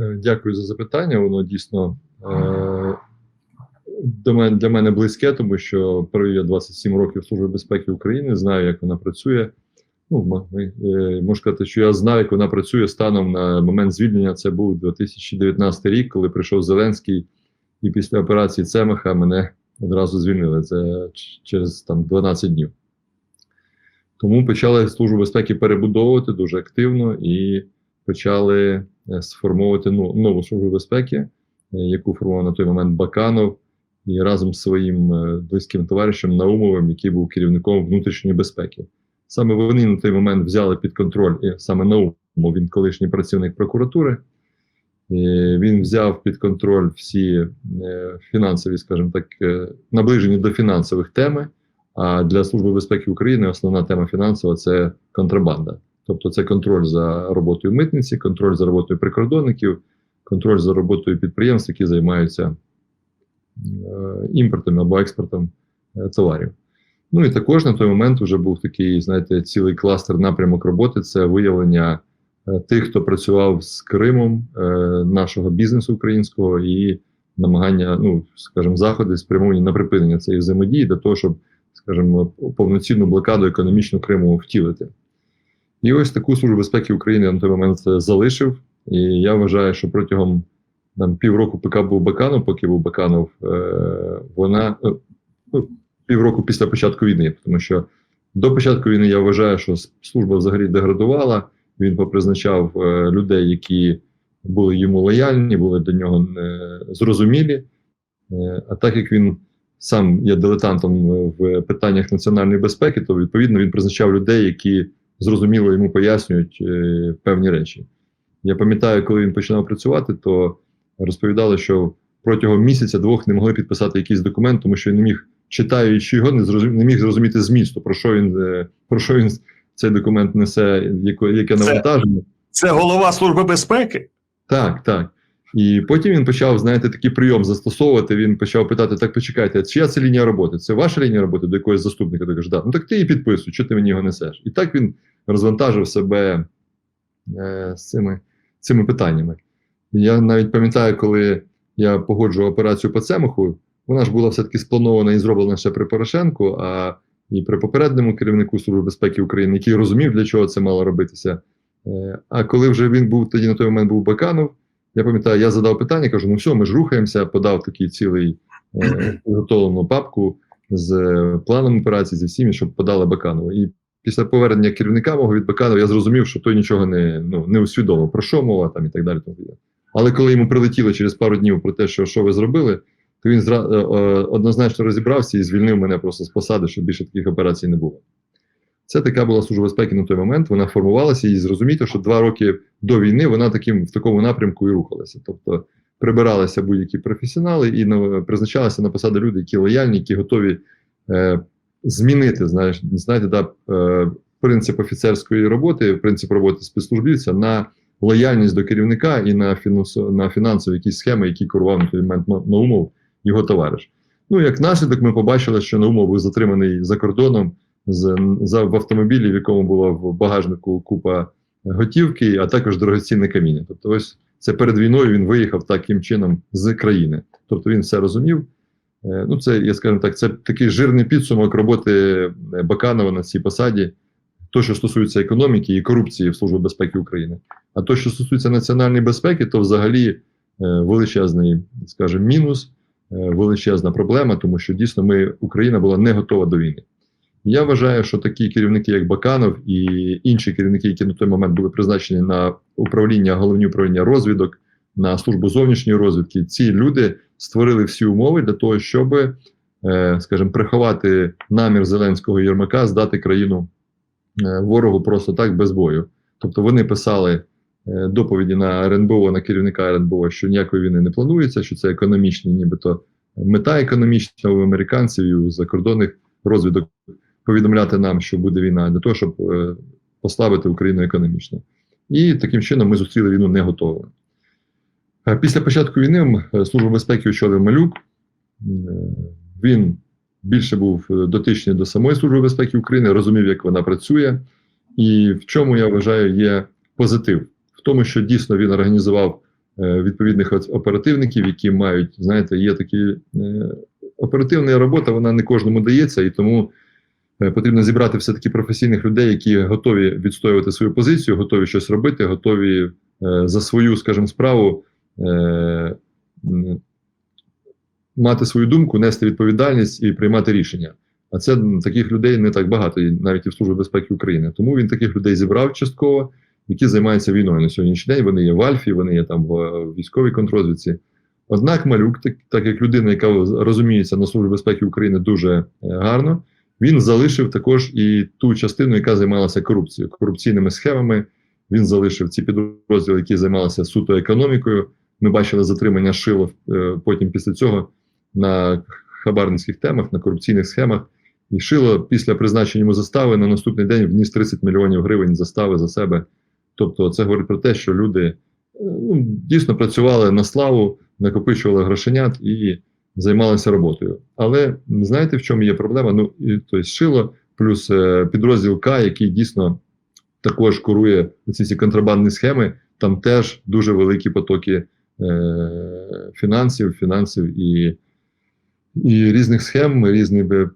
Е, Дякую за запитання. Воно дійсно е, для мене близьке, тому що провів я 27 років Служби безпеки України, знаю, як вона працює. Ну, е, можу сказати, що я знаю, як вона працює станом на момент звільнення. Це був 2019 рік, коли прийшов Зеленський, і після операції Цемаха мене одразу звільнили. Це через там 12 днів. Тому почали Службу безпеки перебудовувати дуже активно і почали е, сформовувати ну, нову службу безпеки, е, яку формував на той момент Баканов, і разом з своїм е, близьким товаришем Наумовим, який був керівником внутрішньої безпеки. Саме вони на той момент взяли під контроль, і саме Наумов, він колишній працівник прокуратури. Він взяв під контроль всі фінансові, скажімо так, наближені до фінансових теми. А для Служби безпеки України основна тема фінансова це контрабанда. Тобто це контроль за роботою митниці, контроль за роботою прикордонників, контроль за роботою підприємств, які займаються е, імпортом або експортом е, товарів. Ну і також на той момент вже був такий, знаєте, цілий кластер напрямок роботи це виявлення е, тих, хто працював з Кримом нашого бізнесу українського і намагання, ну скажімо, заходи спрямовані на припинення цієї взаємодії для того, щоб, скажімо, повноцінну блокаду економічну Криму втілити. І ось таку службу безпеки України на той момент залишив. І я вважаю, що протягом там, півроку, поки був Баканов, поки був Баканов, е, вона е, ну, півроку після початку війни, тому що до початку війни я вважаю, що служба взагалі деградувала. Він попризначав е, людей, які були йому лояльні, були до нього зрозумілі. А так як він сам є дилетантом в питаннях національної безпеки, то відповідно він призначав людей, які зрозуміло йому пояснюють е, певні речі. Я пам'ятаю, коли він починав працювати, то розповідали, що протягом місяця-двох не могли підписати якийсь документ, тому що він не міг, читаючи його, не, зрозум... не міг зрозуміти змісту, про що він, е, про що він цей документ несе, яке Це- навантаження. Це голова Служби безпеки. Так, так. І потім він почав, знаєте, такий прийом застосовувати. Він почав питати: так, почекайте, чия це лінія роботи? Це ваша лінія роботи до якогось заступника? Ти кажеш, да. Ну так ти її підписуй, що ти мені його несеш? І так він розвантажив себе е, з цими, цими питаннями. Я навіть пам'ятаю, коли я погоджував операцію по Цемаху, вона ж була все-таки спланована і зроблена ще при Порошенку, а і при попередньому керівнику Служби безпеки України, який розумів, для чого це мало робитися. Е, А коли вже він був тоді на той момент був Баканов, я пам'ятаю, я задав питання, кажу: ну все, ми ж рухаємося, подав такий цілий е, підготовлену папку з е, планом операції, зі всім, щоб подали Баканову. І після повернення керівника мого від Баканова я зрозумів, що той нічого не, ну, не усвідомив, про що мова там і так далі. тому. Але коли йому прилетіло через пару днів про те, що, що ви зробили, то він зра, е, е, однозначно розібрався і звільнив мене просто з посади, щоб більше таких операцій не було. Це така була служба безпеки на той момент. Вона формувалася і зрозуміти, що два роки до війни вона таким в такому напрямку і рухалася. Тобто прибиралися будь-які професіонали і на, призначалися на посади люди, які лояльні, які готові е, змінити знаєш, знаєте, да, е, принцип офіцерської роботи, принцип роботи спецслужбівця на лояльність до керівника і на фінансо, на фінансові якісь схеми, які керував на той момент На- Наумов, його товариш. Ну, як наслідок, ми побачили, що Наумов був затриманий за кордоном з, за, в автомобілі, в якому було в багажнику купа готівки, а також дорогоцінне каміння. Тобто, ось це перед війною він виїхав таким чином з країни. Тобто він все розумів. Е, Ну, це, я скажу так, це такий жирний підсумок роботи е, Баканова на цій посаді, то, що стосується економіки і корупції в Службі безпеки України. А то, що стосується національної безпеки, то взагалі е, величезний, скажімо, мінус, величезна проблема, тому що дійсно ми, Україна була не готова до війни. Я вважаю, що такі керівники, як Баканов і інші керівники, які на той момент були призначені на управління, головні управління розвідок, на службу зовнішньої розвідки, ці люди створили всі умови для того, щоб, е, скажімо, приховати намір Зеленського Єрмака здати країну е, ворогу просто так без бою. Тобто вони писали е, доповіді на РНБО, на керівника РНБО, що ніякої війни не планується, що це економічні, нібито мета економічна у американців і у закордонних розвідок повідомляти нам, що буде війна, для того, щоб е, послабити Україну економічно. І таким чином ми зустріли війну не готовими. Е, Після початку війни м, Службу безпеки очолив Малюк. Е, Він більше був е, дотичний до самої Служби безпеки України, розумів, як вона працює. І в чому я вважаю є позитив? В тому, що дійсно він організував е, відповідних оперативників, які мають, знаєте, є такі е, оперативна робота, вона не кожному дається, і тому е, потрібно зібрати все-таки професійних людей, які готові відстоювати свою позицію, готові щось робити, готові е, за свою, скажімо, справу. Е, Мати свою думку, нести відповідальність і приймати рішення. А це таких людей не так багато, навіть і в Службі безпеки України. Тому він таких людей зібрав частково, які займаються війною на сьогоднішній день. Вони є в Альфі, вони є там в е, військовій контрозвідці. Однак Малюк, так, так як людина, яка розуміється на Службі безпеки України дуже е, гарно, він залишив також і ту частину, яка займалася корупцією, корупційними схемами. Він залишив ці підрозділи, які займалися суто економікою. Ми бачили затримання Шило е, потім після цього на хабарницьких темах, на корупційних схемах. І Шило після призначення йому застави на наступний день вніс 30 мільйонів гривень застави за себе. Тобто, це говорить про те, що люди е, ну, дійсно працювали на славу, накопичували грошенят і займалися роботою. Але знаєте, в чому є проблема? Ну, і, тобто, Шило плюс е, підрозділ К, який дійсно також курує ці ці контрабандні схеми, там теж дуже великі потоки е, фінансів, фінансів і, і різних схем, різні би.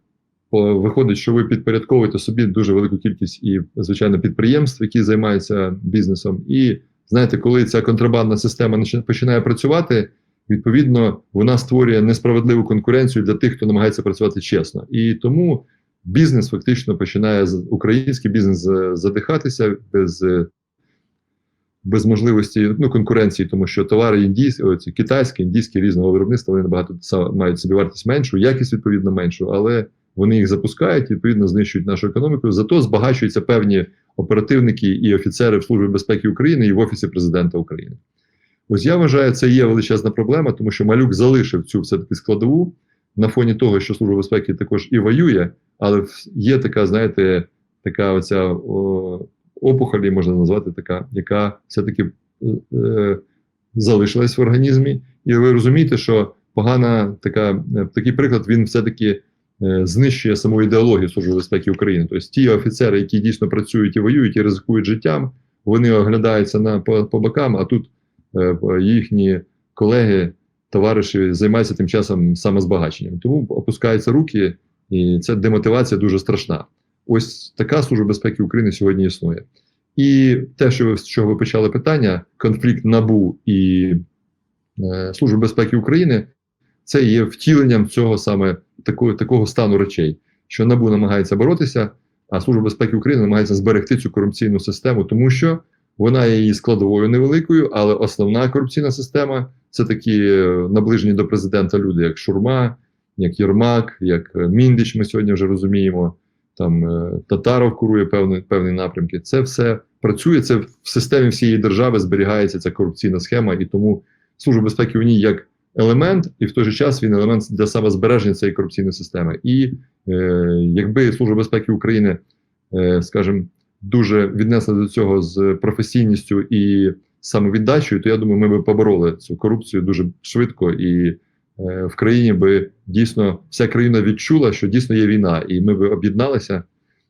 Виходить, що ви підпорядковуєте собі дуже велику кількість і, звичайно, підприємств, які займаються бізнесом. І знаєте, коли ця контрабандна система починає працювати, відповідно, вона створює несправедливу конкуренцію для тих, хто намагається працювати чесно. І тому бізнес фактично починає український бізнес е, задихатися без, е, без можливості ну, конкуренції, тому що товари індійські, оці китайські, індійські різного виробництва вони набагато мають собі вартість меншу, якість відповідно меншу, але вони їх запускають, відповідно знищують нашу економіку. Зато збагачуються певні оперативники і офіцери в Службі безпеки України і в Офісі президента України. Ось я вважаю, це є величезна проблема, тому що малюк залишив цю все-таки складову на фоні того, що Служба безпеки також і воює, але є така, знаєте, така оця о, опухолі, можна назвати, така, яка все-таки е, е, залишилась в організмі. І ви розумієте, що погана така, е, такий приклад, він все-таки е, знищує саму ідеологію Служби безпеки України. Тобто ті офіцери, які дійсно працюють і воюють, і ризикують життям, вони оглядаються на по, по бокам, а тут їхні колеги, товариші займаються тим часом самозбагаченням. Тому опускаються руки, і ця демотивація дуже страшна. Ось така служба безпеки України сьогодні існує. І те, що ви з чого ви почали питання, конфлікт НАБУ і е, Служби безпеки України, це є втіленням цього саме такого, такого стану речей, що НАБУ намагається боротися, а Служба безпеки України намагається зберегти цю корупційну систему, тому що вона є її складовою невеликою, але основна корупційна система це такі е, наближені до президента люди, як Шурма, як Єрмак, як е, Міндич. Ми сьогодні вже розуміємо. Там е, Татаров курує певні, певні напрямки. Це все працює. Це в системі всієї держави зберігається ця корупційна схема, і тому Служба безпеки в ній як елемент, і в той же час він елемент для самозбереження цієї корупційної системи. І е, якби Служба безпеки України, е, скажімо, дуже віднесла до цього з професійністю і самовіддачею, то я думаю, ми би побороли цю корупцію дуже швидко і. е, В країні би дійсно вся країна відчула, що дійсно є війна, і ми би об'єдналися,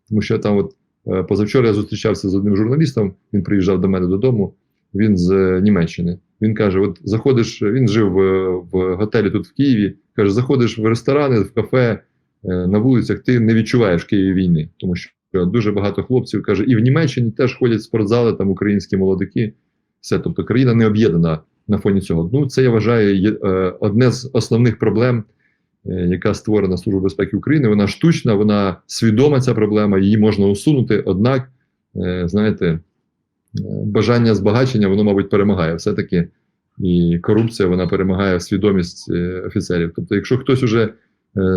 тому що там, от е, позавчора, я зустрічався з одним журналістом. Він приїжджав до мене додому. Він з е, Німеччини. Він каже: От заходиш, він жив е, в готелі тут в Києві. каже: заходиш в ресторани, в кафе на вулицях, ти не відчуваєш в Києві війни, тому що дуже багато хлопців каже, і в Німеччині теж ходять спортзали, там українські молодики. Все, тобто країна не об'єднана на фоні цього. Ну, це я вважаю є, е, одне з основних проблем, е, яка створена Службою безпеки України. Вона штучна, вона свідома ця проблема, її можна усунути. Однак, е, знаєте, бажання збагачення, воно, мабуть, перемагає все-таки. І корупція вона перемагає свідомість офіцерів. Тобто, якщо хтось уже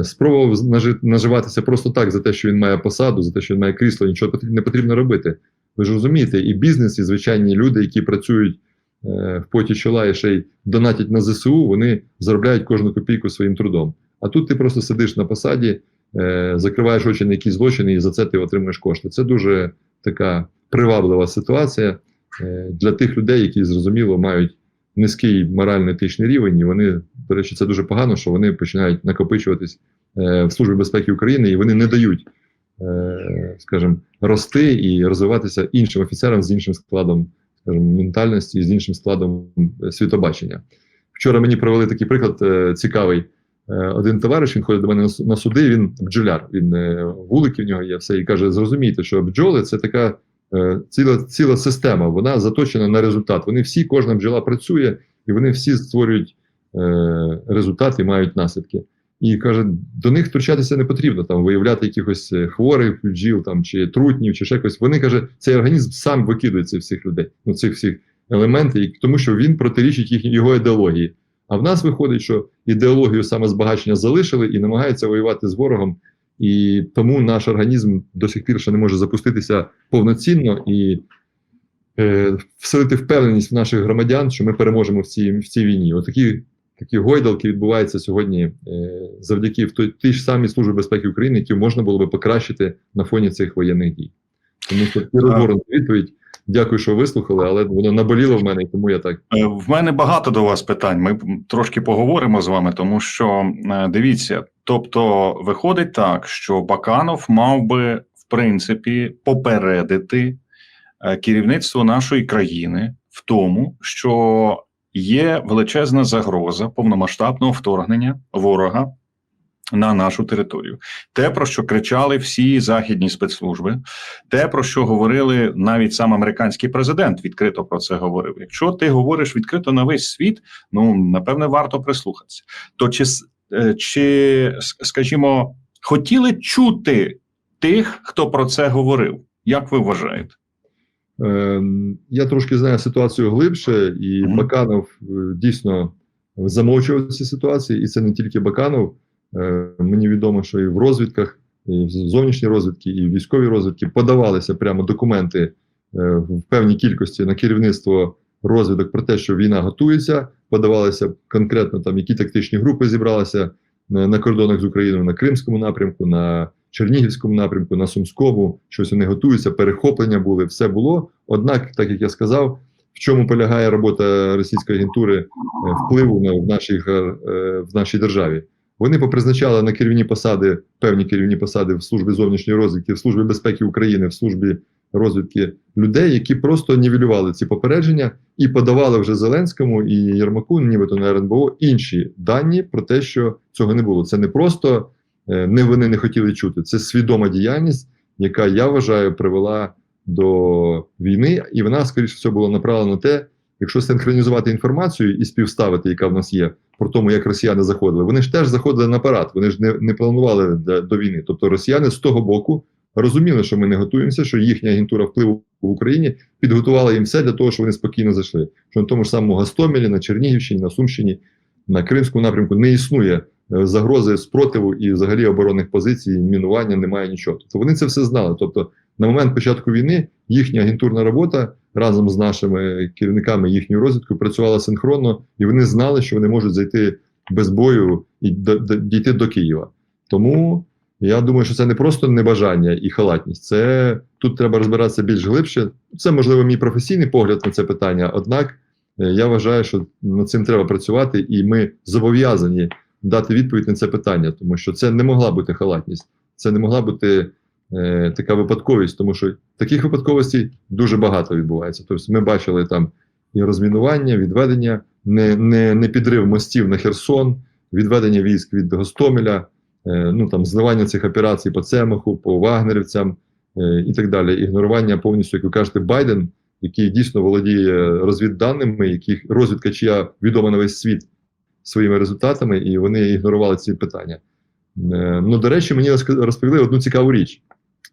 спробував наживатися просто так за те, що він має посаду, за те, що він має крісло, нічого не потрібно робити. Ви ж розумієте, і бізнес, і звичайні люди, які працюють е, в поті чола і ще й донатять на ЗСУ, вони заробляють кожну копійку своїм трудом. А тут ти просто сидиш на посаді, е, закриваєш очі на якісь злочини, і за це ти отримуєш кошти. Це дуже така приваблива ситуація е, для тих людей, які зрозуміло мають низький морально-етичний рівень, і вони, до речі, це дуже погано, що вони починають накопичуватись е, в Службі безпеки України, і вони не дають, е, скажімо, рости і розвиватися іншим офіцерам з іншим складом, скажімо, ментальності і з іншим складом е, світобачення. Вчора мені провели такий приклад цікавий. Один товариш він ходить до мене на суди. Він бджоляр. Він вулики в нього є все і каже: зрозумійте, що бджоли це така ціла, ціла система. Вона заточена на результат. Вони всі, кожна бджола працює, і вони всі створюють е, результат і мають наслідки. І каже, до них втручатися не потрібно, там виявляти якихось е, хворих бджіл там чи трутнів, чи ще якось. Вони каже, цей організм сам викидує цих всіх людей, ну цих всіх елементів, тому що він протирічить їхній його ідеології. А в нас виходить, що ідеологію самозбагачення залишили і намагаються воювати з ворогом. І тому наш організм до сих пір ще не може запуститися повноцінно і е, вселити впевненість в наших громадян, що ми переможемо в цій, в цій війні. Отакі такі гойдалки відбуваються сьогодні е, завдяки в той, тій ж самій Службі безпеки України, які можна було би покращити на фоні цих воєнних дій. Тому що це розгорнута відповідь. Дякую, що вислухали, але воно наболіло в мене, тому я так. Е, В мене багато до вас питань. Ми трошки поговоримо з вами, тому що е, дивіться, тобто виходить так, що Баканов мав би в принципі попередити е, керівництво нашої країни в тому, що є величезна загроза повномасштабного вторгнення ворога на нашу територію. Те, про що кричали всі західні спецслужби, те, про що говорили навіть сам американський президент, відкрито про це говорив. Якщо ти говориш відкрито на весь світ, ну напевне варто прислухатися. То чи, е, чи скажімо, хотіли чути тих, хто про це говорив? Як ви вважаєте? Е, я трошки знаю ситуацію глибше, і. Баканов е, дійсно замовчував ці ситуації, і це не тільки Баканов. Е, мені відомо, що і в розвідках, і в зовнішній розвідки, і в військовій розвідки подавалися прямо документи е, в певній кількості на керівництво розвідок про те, що війна готується. Подавалися конкретно там, які тактичні групи зібралися на, на кордонах з Україною на Кримському напрямку, на Чернігівському напрямку, на Сумському, щось вони готуються, перехоплення були, все було. Однак, так як я сказав, в чому полягає робота російської агентури е, впливу на в нашій, е, в нашій державі? Вони попризначали на керівні посади, певні керівні посади в службі зовнішньої розвідки, в службі безпеки України, в службі розвідки людей, які просто нівелювали ці попередження і подавали вже Зеленському і Єрмаку, нібито на РНБО, інші дані про те, що цього не було. Це не просто е, не вони не хотіли чути, це свідома діяльність, яка я вважаю привела до війни, і вона, скоріше всього, була направлена на те, якщо синхронізувати інформацію і співставити, яка в нас є, про тому, як росіяни заходили. Вони ж теж заходили на парад, вони ж не, не планували до, до війни. Тобто росіяни з того боку розуміли, що ми не готуємося, що їхня агентура впливу в Україні підготувала їм все для того, щоб вони спокійно зайшли. Що на тому ж самому Гастомелі, на Чернігівщині, на Сумщині, на Кримському напрямку не існує е, загрози спротиву і взагалі оборонних позицій, мінування немає нічого. Тобто вони це все знали. Тобто, на момент початку війни їхня агентурна робота разом з нашими керівниками їхньої розвідки працювала синхронно, і вони знали, що вони можуть зайти без бою і дійти до Києва. Тому я думаю, що це не просто небажання і халатність. Це тут треба розбиратися більш глибше. Це можливо мій професійний погляд на це питання. Однак е, я вважаю, що над цим треба працювати, і ми зобов'язані дати відповідь на це питання, тому що це не могла бути халатність, це не могла бути е, така випадковість, тому що таких випадковостей дуже багато відбувається. Тобто, ми бачили там і розмінування, відведення, не, не, не підрив мостів на Херсон, відведення військ від Гостомеля, е, ну там зливання цих операцій по Цемаху, по Вагнерівцям е, і так далі. Ігнорування повністю, як ви кажете, Байден, який дійсно володіє розвідданими, яких розвідка, чия відома на весь світ своїми результатами, і вони ігнорували ці питання. Е, Ну, до речі, мені розповіли одну цікаву річ.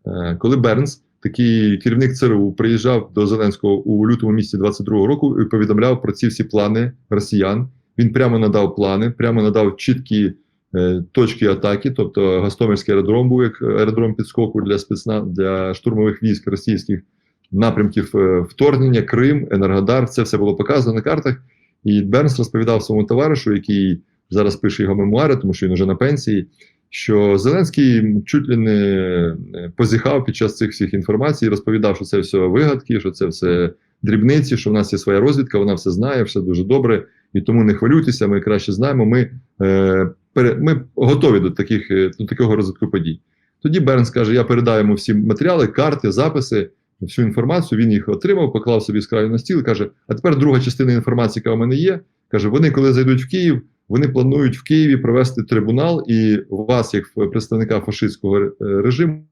Е, Коли Бернс, такий керівник ЦРУ, приїжджав до Зеленського у лютому місяці 22-го року і повідомляв про ці всі плани росіян. Він прямо надав плани, прямо надав чіткі е, точки атаки. Тобто Гастомельський аеродром був як аеродром підскоку для спецна для штурмових військ російських напрямків е, вторгнення, Крим, Енергодар. Це все було показано на картах. І Бернс розповідав своєму товаришу, який зараз пише його мемуари, тому що він вже на пенсії. Що Зеленський чуть ли не е, позіхав під час цих всіх інформацій, розповідав, що це все вигадки, що це все дрібниці, що в нас є своя розвідка, вона все знає, все дуже добре, і тому не хвилюйтеся, ми краще знаємо. Ми, е, пере, ми готові до таких е, до такого розвитку подій. Тоді Бернс каже: я передаю йому всі матеріали, карти, записи. всю інформацію, він їх отримав, поклав собі з краю на стіл каже: а тепер друга частина інформації, яка у мене є, каже: вони, коли зайдуть в Київ, вони планують в Києві провести трибунал і вас, як представника фашистського режиму,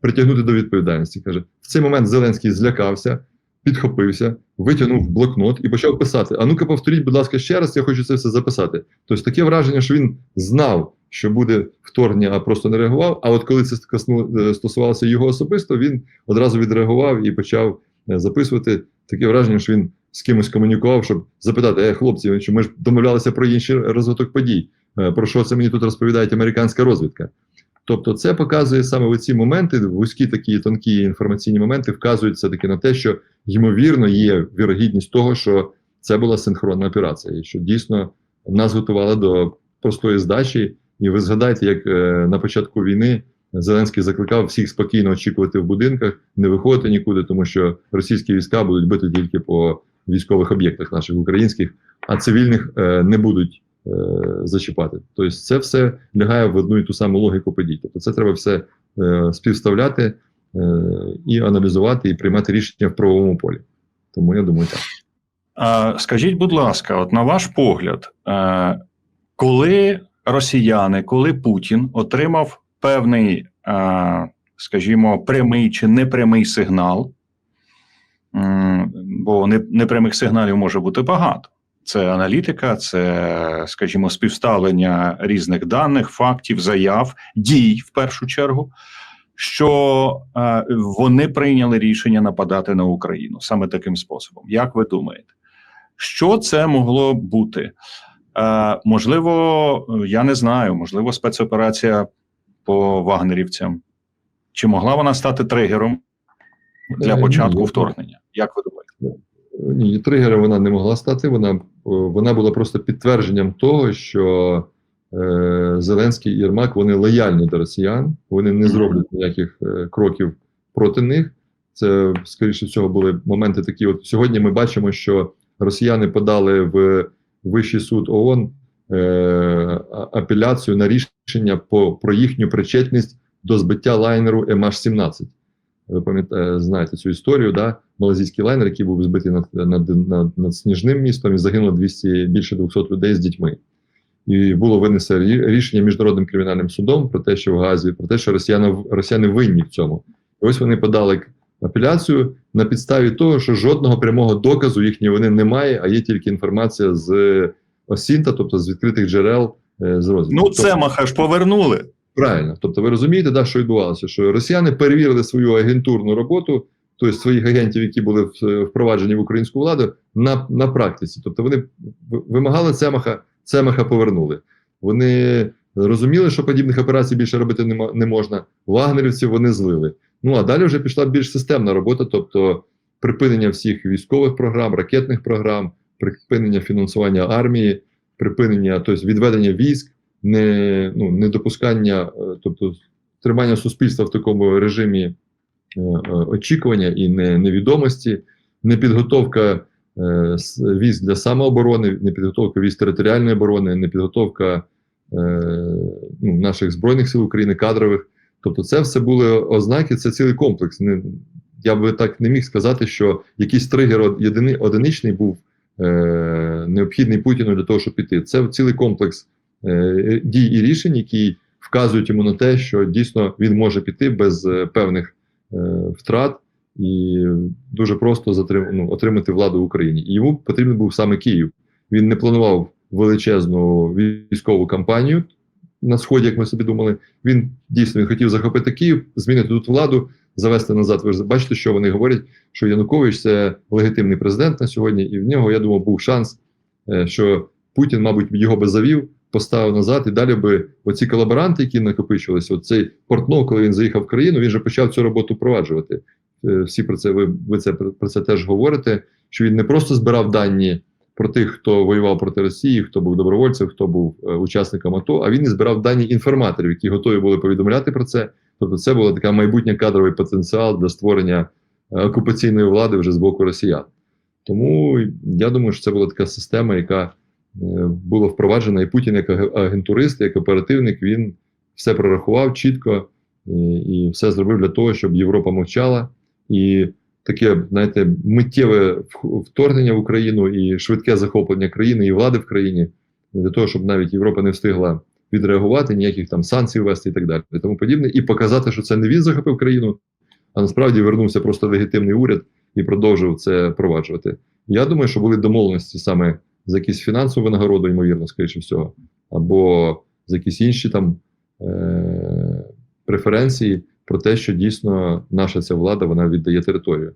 притягнути до відповідальності. Каже, в цей момент Зеленський злякався, підхопився, витягнув блокнот і почав писати: А ну-ка, повторіть, будь ласка, ще раз, я хочу це все записати. Тобто таке враження, що він знав, що буде вторгнення, а просто не реагував. А от коли це е, стосувалося його особисто, він одразу відреагував і почав е, записувати таке враження, що він з кимось комунікував, щоб запитати: е, хлопці, що ми ж домовлялися про інший розвиток подій. Е, Про що це мені тут розповідає американська розвідка? Тобто, це показує саме в ці моменти, вузькі такі тонкі інформаційні моменти, вказують все таки на те, що ймовірно є вірогідність того, що це була синхронна операція, і що дійсно нас готували до простої здачі. І ви згадайте, як е, на початку війни Зеленський закликав всіх спокійно очікувати в будинках, не виходити нікуди, тому що російські війська будуть бити тільки по військових об'єктах наших українських, а цивільних е, не будуть е, зачіпати. Тобто, це все лягає в одну і ту саму логіку подій. Тобто, це треба все е, співставляти і аналізувати, і приймати рішення в правовому полі. Тому я думаю, так. А, Скажіть, будь ласка, от на ваш погляд, коли росіяни, коли Путін отримав певний, скажімо, прямий чи непрямий сигнал, бо не- непрямих сигналів може бути багато. Це аналітика, це, скажімо, співставлення різних даних, фактів, заяв, дій в першу чергу. Що е, вони прийняли рішення нападати на Україну саме таким способом. Як ви думаєте? Що це могло бути? Е, можливо, я не знаю, можливо, спецоперація по вагнерівцям. Чи могла вона стати тригером для Е, початку вторгнення? Як ви думаєте? Ні, тригером вона не могла стати. Вона, вона була просто підтвердженням того, що е, Зеленський і Єрмак вони лояльні до росіян, вони не зроблять ніяких е, кроків проти них. Це, скоріше всього, були моменти такі. От сьогодні ми бачимо, що росіяни подали в Вищий суд ООН е, апеляцію на рішення по, про їхню причетність до збиття лайнеру MH17. Ви пам'ятаєте, знаєте цю історію, да? малазійський лайнер, який був збитий над, над, над, над сніжним містом, і загинуло 200, більше 200 людей з дітьми. І було винесено рішення міжнародним кримінальним судом про те, що в Газі, про те, що росіяни, росіяни винні в цьому. І ось вони подали апеляцію на підставі того, що жодного прямого доказу їхньої вини немає, а є тільки інформація з Осінта, тобто з відкритих джерел е, з розвідки. Ну, це маха ж повернули. Правильно. Тобто, ви розумієте, да, що відбувалося? Що росіяни перевірили свою агентурну роботу, тобто своїх агентів, які були в- впроваджені в українську владу, на, на практиці. Тобто вони вимагали Цемаха, Цемаха повернули. Вони розуміли, що подібних операцій більше робити не можна. Вагнерівців вони злили. Ну а далі вже пішла більш системна робота, тобто припинення всіх військових програм, ракетних програм, припинення фінансування армії, припинення, тобто відведення військ не, ну, недопускання, е, тобто тримання суспільства в такому режимі е, е, очікування і невідомості, непідготовка військ для самооборони, непідготовка військ територіальної оборони, непідготовка ну, наших збройних сил України, кадрових. Тобто, це все були ознаки, це цілий комплекс. Не, я би так не міг сказати, що якийсь тригер од- єдини, одиничний був е, необхідний Путіну для того, щоб піти. Це цілий комплекс дій і рішень, які вказують йому на те, що дійсно він може піти без е, певних е, втрат і дуже просто затрим, ну, отримати владу в Україні. І йому потрібен був саме Київ. Він не планував величезну військову кампанію на сході, як ми собі думали. Він дійсно він хотів захопити Київ, змінити тут владу, завести назад. Ви ж бачите, що вони говорять, що Янукович це легітимний президент на сьогодні, і в нього, я думаю, був шанс, е, що Путін, мабуть, його би завів, поставив назад, і далі би оці колаборанти, які накопичувалися, оцей Портнов, коли він заїхав в країну, він же почав цю роботу впроваджувати. Е, Всі про це ви, ви це про це теж говорите. Що він не просто збирав дані про тих, хто воював проти Росії, хто був добровольцем, хто був е, учасником АТО, а він і збирав дані інформаторів, які готові були повідомляти про це. Тобто, це була така майбутня кадровий потенціал для створення е, окупаційної влади вже з боку росіян. Тому я думаю, що це була така система, яка е, була впроваджена, і Путін, як агентурист, як оперативник, він все прорахував чітко і, і все зробив для того, щоб Європа мовчала. І таке, знаєте, миттєве вторгнення в Україну і швидке захоплення країни і влади в країні для того, щоб навіть Європа не встигла відреагувати, ніяких там санкцій ввести і так далі, і тому подібне, і показати, що це не він захопив країну, а насправді вернувся просто легітимний уряд і продовжив це впроваджувати. Я думаю, що були домовленості саме за якісь фінансову винагороду, ймовірно, скоріше всього, або за якісь інші там е- преференції про те, що дійсно наша ця влада вона віддає територію.